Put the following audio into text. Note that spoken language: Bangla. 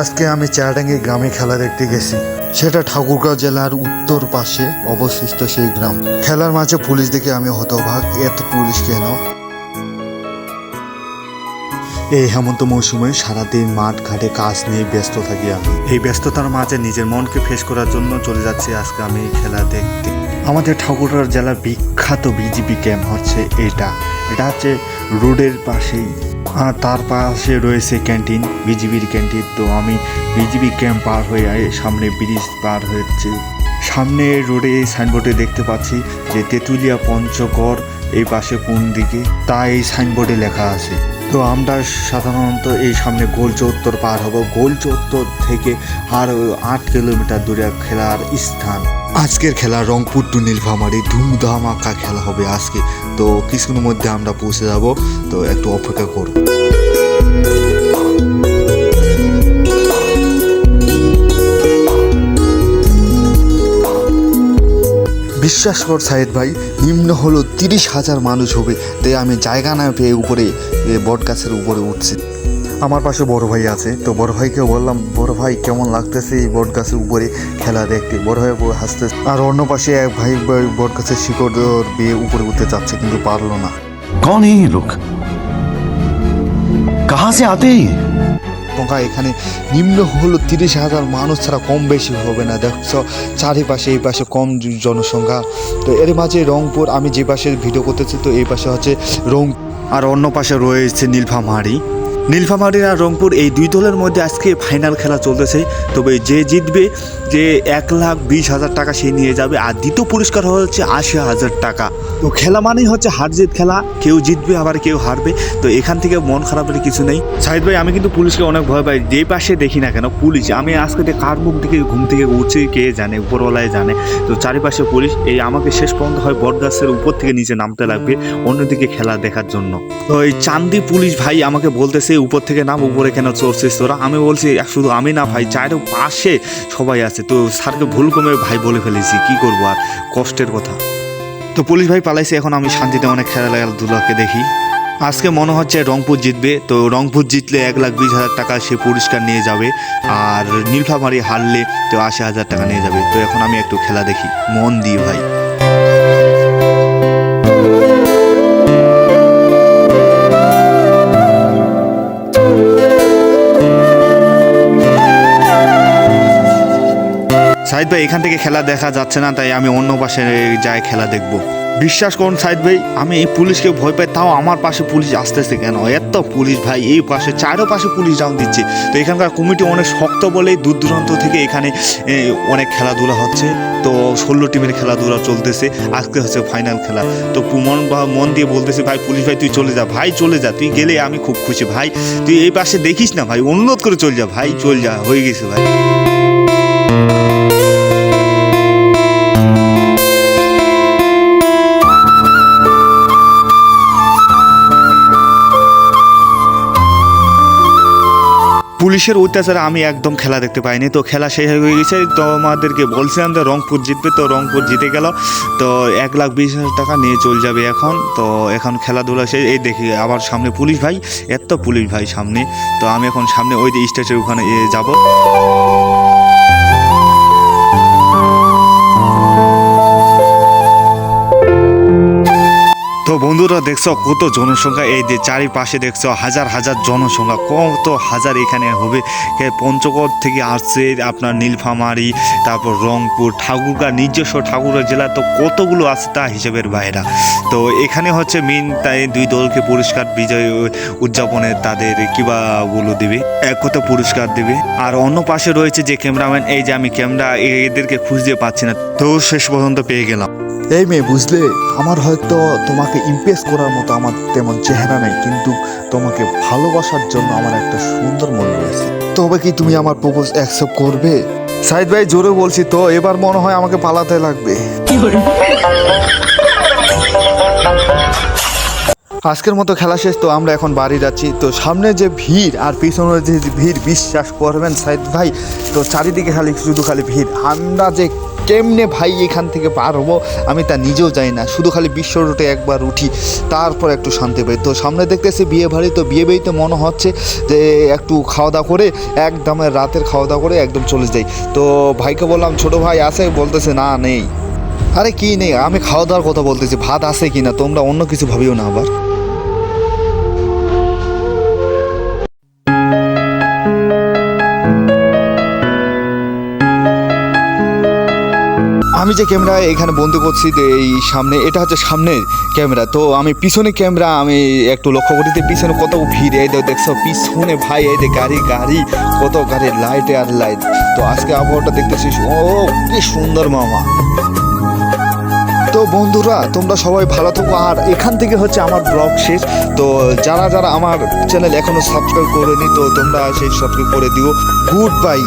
আজকে আমি চারাডাঙ্গি গ্রামে খেলা দেখতে গেছি। সেটা ঠাকুরগাঁও জেলার উত্তর পাশে অবস্থিত সেই গ্রাম। খেলার মাঝে পুলিশ দেখে আমি হতভাগ, এত পুলিশ কেন? এই হেমন্ত মৌসুমে সারাদিন মাঠ ঘাটে কাজ নিয়ে ব্যস্ত থাকি আমি। এই ব্যস্ততার মাঝে নিজের মনকে ফ্রেশ করার জন্য চলে যাচ্ছি আজকে আমি খেলা দেখতে। আমাদের ঠাকুরগাঁও জেলার বিখ্যাত বিজিবি ক্যাম্প হচ্ছে এটা। এটা হচ্ছে রোডের পাশেই। আর তার পাশে রয়েছে ক্যান্টিন, বিজিবির ক্যান্টিন। তো আমি বিজিবি ক্যাম্প পার হয়ে আই- সামনে ব্রিজ পার হচ্ছে। সামনে রোডে এই সাইনবোর্ডে দেখতে পাচ্ছি যে তেঁতুলিয়া পঞ্চগড় এই পাশে কোন দিকে, তা এই সাইনবোর্ডে লেখা আছে। তো আমরা সাধারণত এই সামনে গোল চত্বর পার হব। গোল চত্বর থেকে আর আট কিলোমিটার দূরে খেলার স্থান। আজকের খেলা রংপুর টু নীলফামারি ধুমধামাকা খেলা হবে আজকে। তো কিছুক্ষণের মধ্যে আমরা পৌঁছে যাব। তো একটু অপেক্ষা করব বিশ্বাস কর সাইদ ভাই, নিম্ন হলো তিরিশ হাজার মানুষ হবে। তাই আমি জায়গা না পেয়ে উপরে বট গাছের উপরে উঠছি। আমার পাশে বড় ভাই আছে। তো বড় ভাইকে বললাম বড় ভাই কেমন লাগতেছে এই বট গাছের উপরে খেলা দেখতে? বড় ভাই হাসতে আর অন্য পাশে এক ভাই বট গাছের শিকড় বেয়ে উপরে উঠতে যাচ্ছে কিন্তু পারল না। কন এই লোক? কাহা সে আতে? টোকা এখানে নিম্ন হলো তিরিশ হাজার মানুষ ছাড়া কম বেশি হবে না দেখছ? চারিপাশে এই পাশে কম জনসংখ্যা। তো এর মাঝে রংপুর আমি যে পাশে ভিডিও করতেছি তো এই পাশে হচ্ছে রং আর অন্য পাশে রয়েছে নীলফামারি। নীলফামারি আর রংপুর এই দুই দলের মধ্যে আজকে ফাইনাল খেলা চলতেছে। তবে যে জিতবে, যে এক লাখ বিশ হাজার টাকা সে নিয়ে যাবে। আর দ্বিতীয় পুরস্কার হচ্ছে আশি হাজার টাকা। তো খেলা মানেই হচ্ছে হার জিত খেলা। কেউ জিতবে, আবার কেউ হারবে। তো এখান থেকে মন খারাপের কিছু নেই। সাহিদ ভাই, আমি কিন্তু পুলিশকে অনেক ভয় পাই। যে পাশে দেখি না কেন, পুলিশ। আমি আজকে কার মুখ থেকে, ঘুম থেকে উঠছে, কে জানে, উপরওয়ালায় জানে। তো চারিপাশে পুলিশ, এই আমাকে শেষ পর্যন্ত হয় বটগাছের উপর থেকে নিচে নামতে লাগবে, অন্যদিকে খেলা দেখার জন্য। তো এই চান্দি পুলিশ ভাই আমাকে বলতেছে উপর থেকে নাম, উপরে কেন চড়ছিস তোরা? আমি বলছি, শুধু আমি না ভাই চারের পাশে সবাই আছে। তো স্যারকে ভুল কমে ভাই বলে ফেলেছি, কি করব আর? কষ্টের কথা। তো পুলিশ ভাই পালাইছে, এখন আমি শান্তিতে অনেক খেলা খেলাধুলাকে দেখি। আজকে মনে হচ্ছে রংপুর জিতবে, তো রংপুর জিতলে এক লাখ বিশ হাজার টাকা সে পুরস্কার নিয়ে যাবে। আর নীলফামারি হারলে তো আশি হাজার টাকা নিয়ে যাবে। তো এখন আমি একটু খেলা দেখি, মন দিয়ে ভাই। সাইদ ভাই, এখান থেকে খেলা দেখা যাচ্ছে না, তাই আমি অন্য পাশে যাই খেলা দেখব। বিশ্বাস করুন সাইদ ভাই, আমি এই পুলিশকে ভয় পাই, তাও আমার পাশে পুলিশ আসতেছে কেন? এত পুলিশ ভাই, এই পাশে চারো পাশে পুলিশ রাউন্ড দিচ্ছে। তো এখানকার কমিটি অনেক শক্ত বলেই দূর দূরান্ত থেকে এখানে অনেক খেলাধুলা হচ্ছে। তো ষোলো টিমের খেলাধুলা চলতেছে, আজকে হচ্ছে ফাইনাল খেলা। তো মন মন দিয়ে বলতেছে, ভাই, পুলিশ ভাই, তুই চলে যা, ভাই, চলে যা, তুই গেলে আমি খুব খুশি, ভাই। তুই এই পাশে দেখিস না, ভাই, অনুরোধ করে চল যা, ভাই, চল যা, হয়ে গেছে, ভাই। পুলিশের অত্যাচারে আমি একদম খেলা দেখতে পাইনি। তো খেলা শেষ হয়ে গেছে তো আমাদেরকে বলছিলাম যে রংপুর জিতবে, তো রংপুর জিতে গেল। তো এক লাখ বিশ হাজার টাকা নিয়ে চলে যাবে এখন। তো এখন খেলাধুলা শেষ। এই দেখি আবার সামনে পুলিশ ভাই, এত পুলিশ ভাই সামনে। তো আমি এখন সামনে ওই যে স্টেজের ওখানে যাব। বন্ধুরা দেখছ কত জনসংখ্যা? এই যে চারিপাশে দেখছ হাজার হাজার জনসংখ্যা, কত হাজার এখানে হবে? পঞ্চগড় থেকে আসছে আপনার নীলফামারি, তারপর রংপুর, ঠাকুরগাঁ, নিজস্ব ঠাকুরগাঁ জেলা তো কতগুলো আছে তা হিসেবের বাইরা। তো এখানে হচ্ছে মেন তাই দুই দলকে পুরস্কার বিজয় উদযাপনে তাদের কিবা গুলো দিবে, এক কত পুরস্কার দিবে। আর অন্য পাশে রয়েছে যে ক্যামেরাম্যান, এই যে আমি ক্যামেরা, এদেরকে খুঁজতে পাচ্ছি না। তো শেষ পর্যন্ত পেয়ে গেলাম। এই মেয়ে, বুঝলে? আমার হয়তো তোমাকে ইমপ্রেস করার মতো আমার তেমন চেহারা নেই, কিন্তু তোমাকে ভালোবাসার জন্য আমার একটা সুন্দর মন রয়েছে তবে কি তুমি আমার প্রপোজ অ্যাকসেপ্ট করবে? সাইদ ভাই, জোরে বলছি তো, এবার মনে হয় আমাকে পালাতে লাগবে। আজকের মতো খেলা শেষ, তো আমরা এখন বাড়ি যাচ্ছি। তো সামনে যে ভিড় আর পিছনের যে ভিড়, বিশ্বাস করবেন সাইদ ভাই, তো চারিদিকে খালি শুধু খালি ভিড়। আমরা যে কেমনে ভাই এখান থেকে পার হব, আমি তা নিজেও যাই না। শুধু খালি বিশ্ব রুটে একবার উঠি, তারপর একটু শান্তি পাই। তো সামনে দেখতেছি বিয়ে বাড়ি, তো বিয়ে বাড়িতে মনে হচ্ছে যে একটু খাওয়া দাওয়া করে, একদম রাতের খাওয়া দাওয়া করে একদম চলে যাই। তো ভাইকে বললাম, ছোট ভাই আছে? বলতেছে, না, নেই। আরে, কি নেই? আমি খাওয়া দাওয়ার কথা বলতেছি। ভাত আছে কি না তোমরা অন্য কিছু ভাবিও না আবার। আমি যে ক্যামেরা এখানে বন্দি করছি এই সামনে, এটা হচ্ছে সামনের ক্যামেরা। তো আমি পিছনে ক্যামেরা, আমি একটু লক্ষ্য করি পিছনে কত ভিড়। এই দেখো, দেখছ, পিছনে ভাই, এই গাড়ি গাড়ি, কত গাড়ি লাইট আর লাইট তো আজকে আবহাওয়াটা দেখতেছিস, ও, কি সুন্দর মামা। তো বন্ধুরা, তোমরা সবাই ভালো থাকো। আর এখান থেকে হচ্ছে আমার ব্লগ শেষ। তো যারা যারা আমার চ্যানেল এখনও সাবস্ক্রাইব করেনি, তো তোমরা সেই সাবস্ক্রাইব করে দিও। Good bye